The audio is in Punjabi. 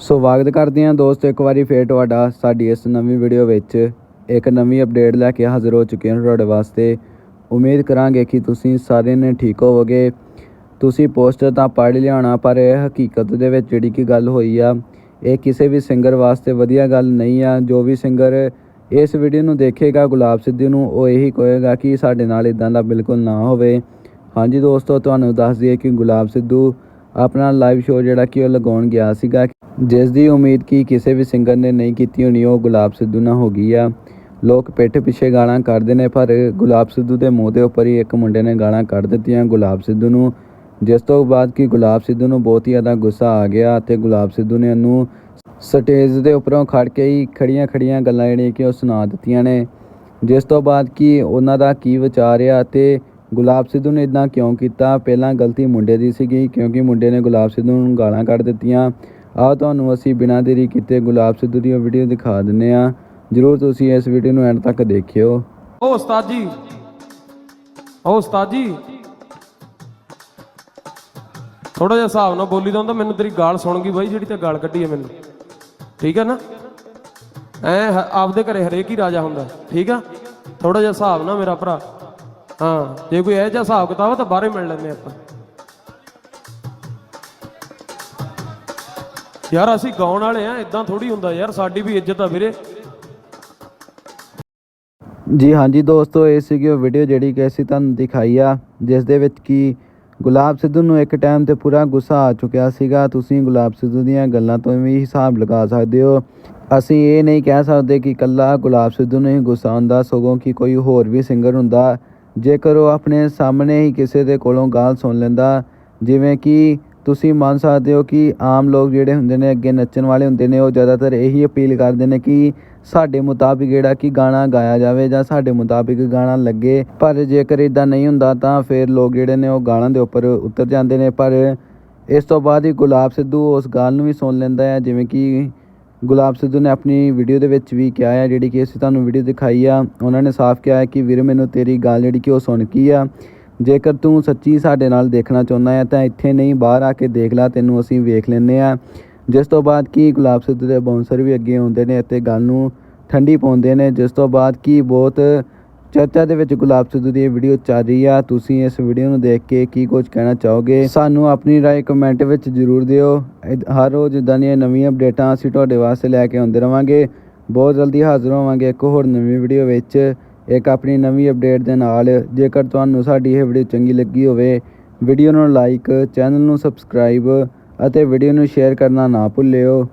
ਸਵਾਗਤ ਕਰਦੇ ਹਾਂ ਦੋਸਤੋ, ਇੱਕ ਵਾਰੀ ਫੇਰ ਤੁਹਾਡਾ ਸਾਡੀ ਇਸ ਨਵੀਂ ਵੀਡੀਓ ਵਿੱਚ। ਇੱਕ ਨਵੀਂ ਅਪਡੇਟ ਲੈ ਕੇ ਹਾਜ਼ਰ ਹੋ ਚੁੱਕੇ ਹਾਂ ਤੁਹਾਡੇ ਵਾਸਤੇ। ਉਮੀਦ ਕਰਾਂਗੇ ਕਿ ਤੁਸੀਂ ਸਾਰੇ ਨੇ ਠੀਕ ਹੋਵੋਗੇ। ਤੁਸੀਂ ਪੋਸਟਰ ਤਾਂ ਪੜ੍ਹ ਲਿਆਉਣਾ, ਪਰ ਇਹ ਹਕੀਕਤ ਦੇ ਵਿੱਚ ਜਿਹੜੀ ਕਿ ਗੱਲ ਹੋਈ ਆ, ਇਹ ਕਿਸੇ ਵੀ ਸਿੰਗਰ ਵਾਸਤੇ ਵਧੀਆ ਗੱਲ ਨਹੀਂ ਆ। ਜੋ ਵੀ ਸਿੰਗਰ ਇਸ ਵੀਡੀਓ ਨੂੰ ਦੇਖੇਗਾ, ਗੁਲਾਬ ਸਿੱਧੂ ਨੂੰ, ਉਹ ਇਹੀ ਕਹੇਗਾ ਕਿ ਸਾਡੇ ਨਾਲ ਇਦਾਂ ਦਾ ਬਿਲਕੁਲ ਨਾ ਹੋਵੇ। ਹਾਂਜੀ ਦੋਸਤੋ, ਤੁਹਾਨੂੰ ਦੱਸ ਦਈਏ ਕਿ ਗੁਲਾਬ ਸਿੱਧੂ ਆਪਣਾ ਲਾਈਵ ਸ਼ੋਅ ਜਿਹੜਾ ਕਿ ਉਹ ਲਗਾਉਣ ਗਿਆ ਸੀਗਾ। ਜਿਸ ਦੀ ਉਮੀਦ ਕੀ ਕਿਸੇ ਵੀ ਸਿੰਗਰ ਨੇ ਨਹੀਂ ਕੀਤੀ ਹੋਣੀ, ਉਹ ਗੁਲਾਬ ਸਿੱਧੂ ਨਾਲ ਹੋ ਗਈ ਆ। ਲੋਕ ਪਿੱਠ ਪਿੱਛੇ ਗਾਲਾਂ ਕੱਢਦੇ ਨੇ, ਪਰ ਗੁਲਾਬ ਸਿੱਧੂ ਦੇ ਮੂੰਹ ਦੇ ਉੱਪਰ ਹੀ ਇੱਕ ਮੁੰਡੇ ਨੇ ਗਾਲਾਂ ਕੱਢ ਦਿੱਤੀਆਂ ਗੁਲਾਬ ਸਿੱਧੂ ਨੂੰ। ਜਿਸ ਤੋਂ ਬਾਅਦ ਕਿ ਗੁਲਾਬ ਸਿੱਧੂ ਨੂੰ ਬਹੁਤ ਹੀ ਜ਼ਿਆਦਾ ਗੁੱਸਾ ਆ ਗਿਆ ਅਤੇ ਗੁਲਾਬ ਸਿੱਧੂ ਨੇ ਉਹਨੂੰ ਸਟੇਜ ਦੇ ਉੱਪਰੋਂ ਖੜ ਕੇ ਹੀ ਖੜੀਆਂ ਖੜੀਆਂ ਗੱਲਾਂ ਜਿਹੜੀਆਂ ਕਿ ਉਹ ਸੁਣਾ ਦਿੱਤੀਆਂ ਨੇ। ਜਿਸ ਤੋਂ ਬਾਅਦ ਕਿ ਉਹਨਾਂ ਦਾ ਕੀ ਵਿਚਾਰ ਆ ਤੇ ਗੁਲਾਬ ਸਿੱਧੂ ਨੇ ਇਦਾਂ ਕਿਉਂ ਕੀਤਾ? ਪਹਿਲਾਂ ਗਲਤੀ ਮੁੰਡੇ ਦੀ ਸੀਗੀ, ਕਿਉਂਕਿ ਮੁੰਡੇ ਨੇ ਗੁਲਾਬ ਸਿੱਧੂ ਨੂੰ ਗਾਲਾਂ ਕੱਢ ਦਿੱਤੀਆਂ। ਆਹ ਤੁਹਾਨੂੰ ਅਸੀਂ ਬਿਨਾਂ ਦੇਰੀ ਕੀਤੇ ਗੁਲਾਬ ਸਿੱਧੂ ਦੀ ਵੀਡੀਓ ਦਿਖਾ ਦਿੰਨੇ ਆ। ਜਰੂਰ ਤੁਸੀਂ ਇਸ ਵੀਡੀਓ ਨੂੰ ਐਂਡ ਤੱਕ ਦੇਖਿਓ। ਓ ਉਸਤਾਦ ਜੀ। ਓ ਉਸਤਾਦ ਜੀ। ਥੋੜਾ ਜਿਹਾ ਹਿਸਾਬ ਨਾਲ ਬੋਲੀ ਦਾ ਹੁੰਦਾ ਮੈਨੂੰ ਤੇਰੀ ਗਾਲ ਸੁਣ ਗਈ ਬਾਈ, ਜਿਹੜੀ ਤੇ ਗਾਲ ਕੱਢੀ ਹੈ ਮੈਨੂੰ। ਠੀਕ ਹੈ ਨਾ? ਐ ਆਪਦੇ ਘਰੇ ਹਰੇਕ ਹੀ ਰਾਜਾ ਹੁੰਦਾ, ਠੀਕ ਆ? ਥੋੜਾ ਜਿਹਾ ਹਿਸਾਬ ਨਾਲ ਮੇਰਾ ਭਰਾ। ਹਾਂ, ਜੇ ਕੋਈ ਇਹ ਜਿਹਾ ਹਿਸਾਬ ਕਿਤਾਬ ਤਾਂ ਬਾਹਰੇ ਮਿਲ ਲੈਂਦੇ ਆਪਾਂ। ਯਾਰ ਅਸੀਂ ਗਾਉਣ ਵਾਲੇ ਆ ਇਦਾਂ ਥੋੜੀ ਹੁੰਦਾ ਯਾਰ, ਸਾਡੀ ਵੀ ਇੱਜ਼ਤ ਆ ਵੀਰੇ। ਜੀ ਹਾਂਜੀ ਦੋਸਤੋ, ਇਹ ਸੀਗੀ ਉਹ ਵੀਡੀਓ ਜਿਹੜੀ ਕਿ ਅਸੀਂ ਤੁਹਾਨੂੰ ਦਿਖਾਈ ਆ, ਜਿਸ ਦੇ ਵਿੱਚ ਕੀ ਗੁਲਾਬ ਸਿੱਧੂ ਨੂੰ ਇੱਕ ਟਾਈਮ ਤੇ ਪੂਰਾ ਗੁੱਸਾ ਆ ਚੁੱਕਿਆ ਸੀਗਾ। ਤੁਸੀਂ ਗੁਲਾਬ ਸਿੱਧੂ ਦੀਆਂ ਗੱਲਾਂ ਤੋਂ ਵੀ ਹਿਸਾਬ ਲਗਾ ਸਕਦੇ ਹੋ। ਅਸੀਂ ਇਹ ਨਹੀਂ ਕਹਿ ਸਕਦੇ ਕਿ ਕੱਲਾ ਗੁਲਾਬ ਸਿੱਧੂ ਨੂੰ ਹੀ ਗੁੱਸਾ ਆਉਂਦਾ ਸਗੋਂ ਕਿ ਕੋਈ ਹੋਰ ਵੀ ਸਿੰਗਰ ਹੁੰਦਾ। ਜੇਕਰ ਉਹ ਆਪਣੇ ਸਾਹਮਣੇ ਹੀ ਕਿਸੇ ਦੇ ਕੋਲੋਂ ਗਾਲ ਸੁਣ ਲੈਂਦਾ, ਜਿਵੇਂ ਕਿ ਤੁਸੀਂ ਮੰਨ ਸਕਦੇ ਹੋ ਕਿ ਆਮ ਲੋਕ ਜਿਹੜੇ ਹੁੰਦੇ ਨੇ, ਅੱਗੇ ਨੱਚਣ ਵਾਲੇ ਹੁੰਦੇ ਨੇ, ਉਹ ਜ਼ਿਆਦਾਤਰ ਇਹੀ ਅਪੀਲ ਕਰਦੇ ਨੇ ਕਿ ਸਾਡੇ ਮੁਤਾਬਿਕ ਜਿਹੜਾ ਕਿ ਗਾਣਾ ਗਾਇਆ ਜਾਵੇ ਜਾਂ ਸਾਡੇ ਮੁਤਾਬਿਕ ਗਾਣਾ ਲੱਗੇ। ਪਰ ਜੇਕਰ ਇਦਾਂ ਨਹੀਂ ਹੁੰਦਾ ਤਾਂ ਫਿਰ ਲੋਕ ਜਿਹੜੇ ਨੇ ਉਹ ਗਾਣਾ ਦੇ ਉੱਪਰ ਉਤਰ ਜਾਂਦੇ ਨੇ। ਪਰ ਇਸ ਤੋਂ ਬਾਅਦ ਹੀ ਗੁਲਾਬ ਸਿੱਧੂ ਉਸ ਗੱਲ ਨੂੰ ਵੀ ਸੁਣ ਲੈਂਦਾ ਹੈ, ਜਿਵੇਂ ਕਿ ਗੁਲਾਬ ਸਿੱਧੂ ਨੇ ਆਪਣੀ ਵੀਡੀਓ ਦੇ ਵਿੱਚ ਵੀ ਕਿਹਾ ਹੈ, ਜਿਹੜੀ ਕਿ ਅਸੀਂ ਤੁਹਾਨੂੰ ਵੀਡੀਓ ਦਿਖਾਈ ਆ, ਉਹਨਾਂ ਨੇ ਸਾਫ਼ ਕਿਹਾ ਹੈ ਕਿ ਵੀਰ ਮੈਨੂੰ ਤੇਰੀ ਗੱਲ ਜਿਹੜੀ ਕਿ ਉਹ ਸੁਣ ਗਈ ਆ। ਜੇਕਰ ਤੂੰ ਸੱਚੀ ਸਾਡੇ ਨਾਲ ਦੇਖਣਾ ਚਾਹੁੰਦਾ ਹੈ, ਤਾਂ ਇੱਥੇ ਨਹੀਂ, ਬਾਹਰ ਆ ਕੇ ਦੇਖ ਲੈ, ਤੈਨੂੰ ਅਸੀਂ ਵੇਖ ਲੈਂਦੇ ਆ ਜਿਸ ਤੋਂ ਬਾਅਦ ਕੀ ਗੁਲਾਬ ਸਿੱਧੂ ਦੇ ਬਾਉਂਸਰ ਵੀ ਅੱਗੇ ਆਉਂਦੇ ਨੇ ਅਤੇ ਗੱਲ ਨੂੰ ਠੰਡੀ ਪਾਉਂਦੇ ਨੇ। ਜਿਸ ਤੋਂ ਬਾਅਦ ਕੀ ਬਹੁਤ ਚਰਚਾ ਦੇ ਵਿੱਚ ਗੁਲਾਬ ਸਿੱਧੂ ਦੀ ਇਹ ਵੀਡੀਓ ਚੱਲ ਰਹੀ ਆ। ਤੁਸੀਂ ਇਸ ਵੀਡੀਓ ਨੂੰ ਦੇਖ ਕੇ ਕੀ ਕੁਝ ਕਹਿਣਾ ਚਾਹੋਗੇ? ਸਾਨੂੰ ਆਪਣੀ ਰਾਏ ਕਮੈਂਟ ਵਿੱਚ ਜ਼ਰੂਰ ਦਿਓ। ਹਰ ਰੋਜ਼ ਇਦਾਂ ਦੀਆਂ ਨਵੀਆਂ ਅਪਡੇਟਾਂ ਅਸੀਂ ਤੁਹਾਡੇ ਵਾਸਤੇ ਲੈ ਕੇ ਆਉਂਦੇ ਰਵਾਂਗੇ। ਬਹੁਤ ਜਲਦੀ ਹਾਜ਼ਰ ਹੋਵਾਂਗੇ ਇੱਕ ਹੋਰ ਨਵੀਂ ਵੀਡੀਓ ਵਿੱਚ। ਇੱਕ ਆਪਣੀ ਨਵੀਂ ਅਪਡੇਟ ਦੇ ਨਾਲ ਜੇਕਰ ਤੁਹਾਨੂੰ ਸਾਡੀ ਇਹ ਵੀਡੀਓ ਚੰਗੀ ਲੱਗੀ ਹੋਵੇ ਵੀਡੀਓ ਨੂੰ ਲਾਈਕ ਚੈਨਲ ਨੂੰ ਸਬਸਕ੍ਰਾਈਬ ਅਤੇ ਵੀਡੀਓ ਨੂੰ ਸ਼ੇਅਰ ਕਰਨਾ ਨਾ ਭੁੱਲਿਓ।